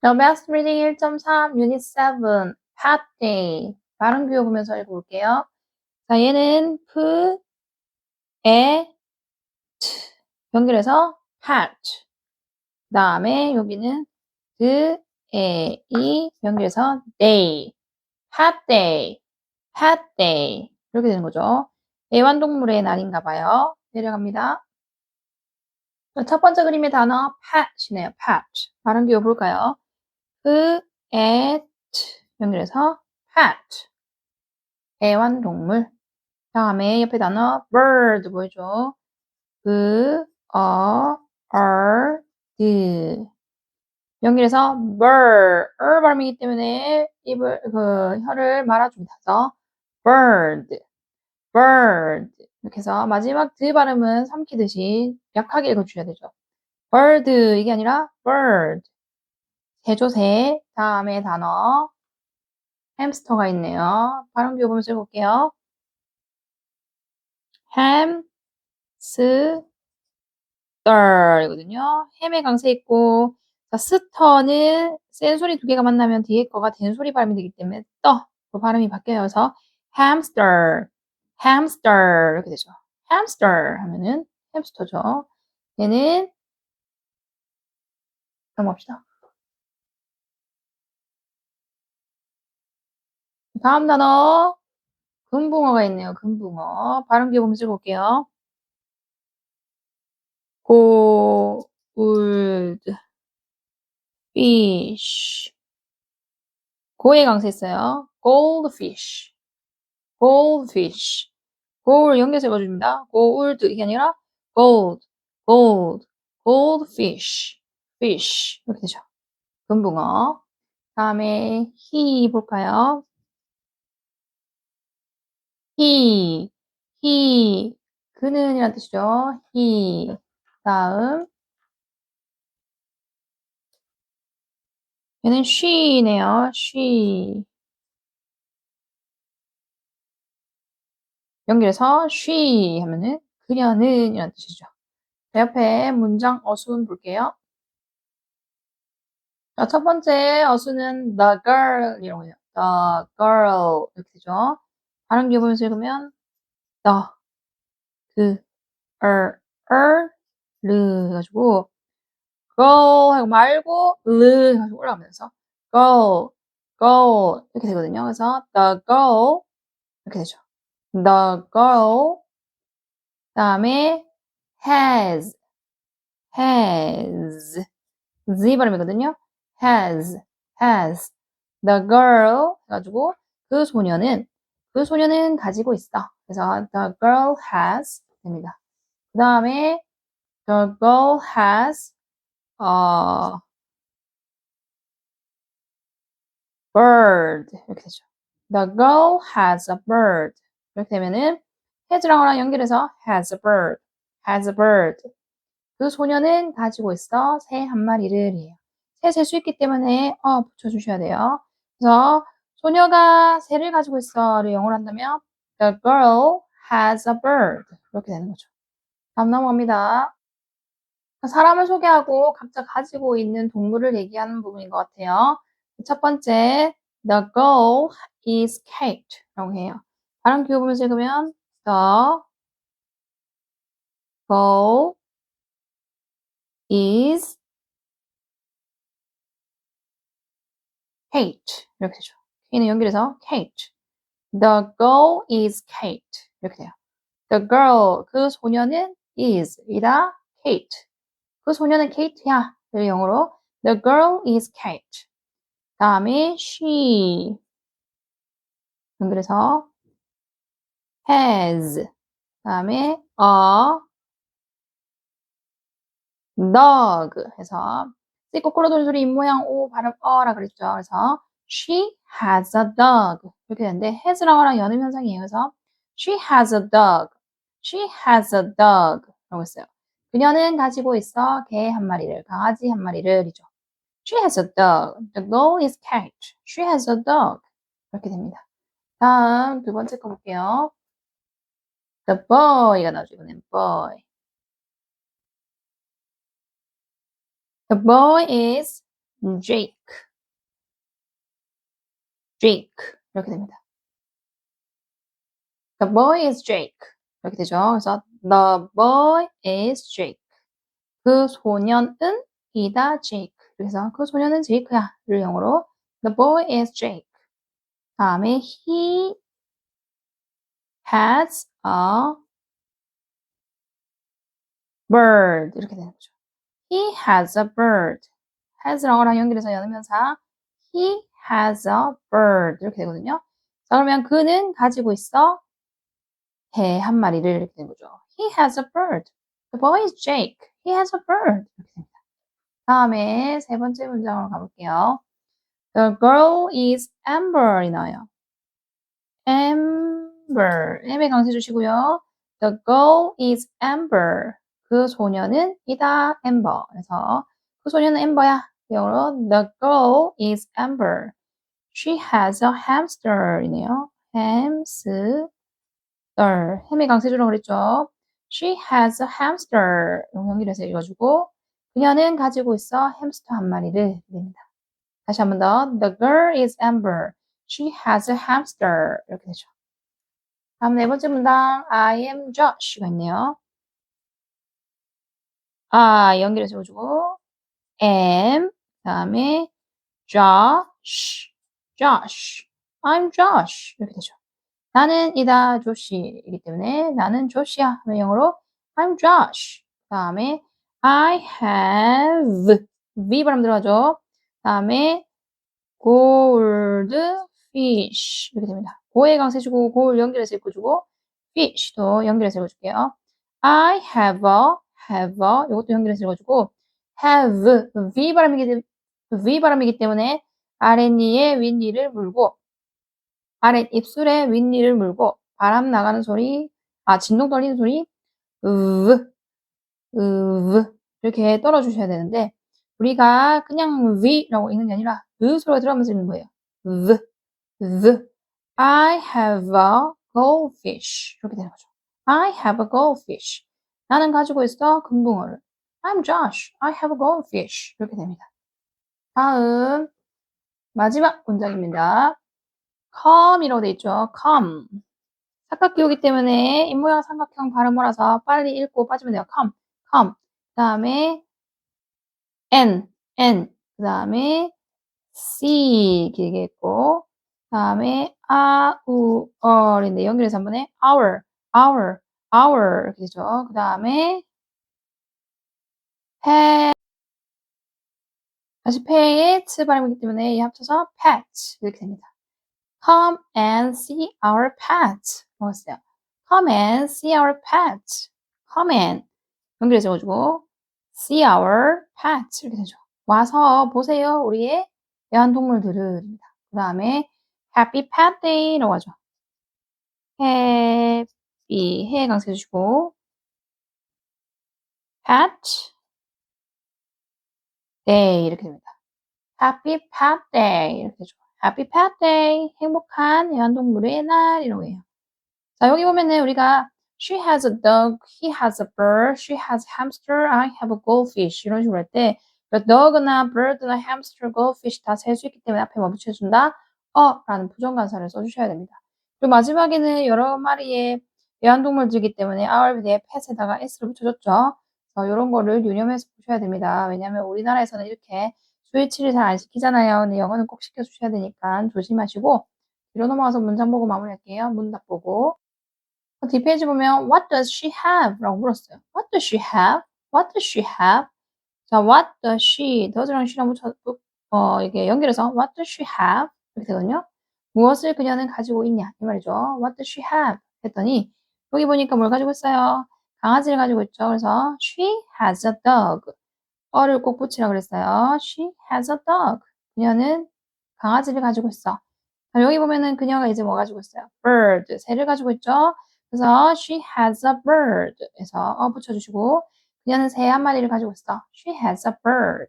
The Best Reading 1.3 Unit 7 Pat Day 발음 기호 보면서 읽어볼게요. 자, 얘는 트 연결해서 pat 그 다음에 여기는 드, 에, 이 연결해서 day pat day pat day 이렇게 되는 거죠. 애완동물의 날인가 봐요. 내려갑니다. 첫 번째 그림의 단어 pat이네요. pat 발음 기호 볼까요? 그, at 연결해서 pet 애완동물. 다음에 옆에 단어 bird 보여줘 그, 어, bird 연결해서 bird. er 발음이기 때문에 입을 그 혀를 말아줍니다. 그래서 bird. bird. 이렇게 해서 마지막 드 발음은 삼키듯이 약하게 읽어주셔야 되죠. bird. 이게 아니라 bird 제조새 다음에 단어 햄스터가 있네요. 발음 기호 보면서 읽어볼게요. 햄, 스, 떨이거든요. 햄의 강세 있고 자, 스터는 센 소리 두 개가 만나면 뒤에 거가 된 소리 발음이 되기 때문에 떠그 발음이 바뀌어서 hamster, hamster 이렇게 되죠. hamster 하면은 햄스터죠. 얘는 넘어갑시다. 다음 단어 금붕어가 있네요. 금붕어 발음 기호 보면서 읽어볼게요. gold fish 고에 강세했어요. goldfish goldfish gold 연결해서 읽어줍니다. gold 이게 아니라 gold gold goldfish fish 이렇게 되죠. 금붕어 다음에 he 볼까요? He, he, 그는 이란 뜻이죠. he. 다음. 얘는 she네요. she. 연결해서 she 하면은 그녀는 이란 뜻이죠. 자, 옆에 문장 어순 볼게요. 자, 첫 번째 어순은 the girl 이라고 해요. the girl 이렇게 되죠. 발음 기호 보면서 읽으면 the, 그, er, er, 르 해가지고 go 하고 말고 르 해가지고 올라가면서 go, go 이렇게 되거든요. 그래서 the girl 이렇게 되죠. the girl 다음에 has, has z 발음이거든요. has, has the girl 해가지고 그 소녀는 그 소녀는 가지고 있어. 그래서 the girl has 됩니다. 그 다음에 the girl has a bird 이렇게 되죠. The girl has a bird 이렇게 되면은 has랑 어랑 연결해서 has a bird, has a bird. 그 소녀는 가지고 있어 새 한 마리를 이에요. 새 셀 수 있기 때문에 어 붙여주셔야 돼요. 그래서 소녀가 새를 가지고 있어를 영어로 한다면 The girl has a bird. 이렇게 되는 거죠. 다음 넘어갑니다. 사람을 소개하고 각자 가지고 있는 동물을 얘기하는 부분인 것 같아요. 첫 번째, The girl is Kate 라고 해요. 발음 기호 보면서 읽으면 The girl is Kate 이렇게 되죠. K는 연결해서 Kate. The girl is Kate. 이렇게 돼요. The girl, 그 소녀는 is, 이다, Kate. 그 소녀는 Kate야. 영어로 The girl is Kate. 다음에 she. 연결해서 has. 다음에 a dog 해서 C 거꾸로 도는 소리 입모양 O 발음 어라 그랬죠. 그래서 She has a dog. 이렇게 되는데 has랑어랑 연음 현상이에요. 그래서 she has a dog. She has a dog. 라고 했어요. 그녀는 가지고 있어 개 한 마리를, 강아지 한 마리를이죠. She has a dog. The girl is cat. She has a dog. 이렇게 됩니다. 다음 두 번째 거 볼게요. The boy가 나오죠. 이번엔 boy. The boy is Jake. Jake. 이렇게 됩니다. The boy is Jake. 이렇게 되죠. 그래서 the boy is Jake. 그 소년은 이다 Jake. 그래서 그 소년은 제이크야를 영어로 the boy is Jake. 다음에 he has a bird 이렇게 되는 거죠. He has a bird. has랑 어랑 연결해서 연음면사 he has a bird 이렇게 되거든요. 자 그러면 그는 가지고 있어 개 한 마리를 이렇게 되는 거죠. He has a bird. The boy is Jake. He has a bird. 이렇게 됩니다. 다음에 세 번째 문장으로 가볼게요. The girl is Amber이 나와요. Amber. M에 강세 주시고요. The girl is Amber. 그 소녀는 이다 Amber. 그래서 그 소녀는 엠버야. 영어로 The girl is Amber. She has a hamster이네요. hamster. 햄의 강세주라고 그랬죠. She has a hamster. 연결해서 읽어주고 그녀는 가지고 있어 햄스터 한 마리를 됩니다. 다시 한 번 더. The girl is Amber. She has a hamster. 이렇게 되죠. 다음 네 번째 문장. I am Josh가 있네요. 아, 연결해서 읽어주고 am 다음에 Josh, Josh, I'm Josh 이렇게 되죠. 나는 이다 조시이기 때문에 나는 조시야 하면 영어로 I'm Josh. 다음에 I have V 발음 들어가죠. 다음에 goldfish 이렇게 됩니다. 고에 강세 주고 고를 연결해서 읽어주고 fish도 연결해서 읽어줄게요. I have a, have a 이것도 연결해서 읽어주고 have V 발음이기, v 발음이기 때문에 아랫니에 윗니를 물고 아랫 입술에 윗니를 물고 바람 나가는 소리 아 진동 떨리는 소리 으, 으 이렇게 떨어주셔야 되는데 우리가 그냥 V라고 읽는 게 아니라 으 소리가 들어가면서 읽는 거예요. 으, 으 I have a goldfish 이렇게 되는 거죠. I have a goldfish 나는 가지고 있어 금붕어를 I'm Josh. I have a goldfish. 이렇게 됩니다. 다음 마지막 문장입니다. come이라고 되어 있죠. come. 삼각기호기 때문에 입모양 삼각형 발음이라서 빨리 읽고 빠지면 돼요. come, come. 그 다음에 n, n. 그 다음에 c 길게 있고 그 다음에 a, u, or인데 연결해서 한 번에 our, our, our 이렇게 되죠. 그 다음에 pet 다시 pet 발음이기 때문에 이 합쳐서 pet 이렇게 됩니다. Come and see our pet. 뭐였어요? Come and see our pet. Come and 연결해서 가지고 see our pet 이렇게 되죠. 와서 보세요. 우리의 애완동물들을 그 다음에 happy pet day라고 하죠. happy 해 강세 주시고 pet day 이렇게 됩니다. Happy Pet Day 이렇게 되죠. Happy Pet Day 행복한 애완동물의 날이라고 해요. 자 여기 보면은 우리가 She has a dog, he has a bird, she has a hamster, I have a goldfish 이런 식으로 할 때 dog나 bird나 hamster, goldfish 다 셀 수 있기 때문에 앞에 뭐 붙여준다? 어 라는 부정관사를 써주셔야 됩니다. 그리고 마지막에는 여러 마리의 애완동물들이기 때문에 our 뒤에 pet에다가 s를 붙여줬죠. 이런 거를 유념해서 보셔야 됩니다. 왜냐하면 우리나라에서는 이렇게 스위치를 잘 안 시키잖아요. 근데 영어는 꼭 시켜주셔야 되니까 조심하시고 뒤로 넘어가서 문장 보고 마무리할게요. 문답 보고 뒷페이지 보면 What does she have? 라고 물었어요. What does she have? What does she have? 자, what does she? does랑 she랑 붙여, 어, 이게 연결해서 What does she have? 이렇게 되거든요. 무엇을 그녀는 가지고 있냐? 이 말이죠. What does she have? 했더니 여기 보니까 뭘 가지고 있어요? 강아지를 가지고 있죠. 그래서 she has a dog. 어를 꼭 붙이라고 그랬어요. She has a dog. 그녀는 강아지를 가지고 있어. 여기 보면은 그녀가 이제 뭐 가지고 있어요? bird. 새를 가지고 있죠. 그래서 she has a bird. 에서 어 붙여주시고 그녀는 새 한 마리를 가지고 있어. She has a bird.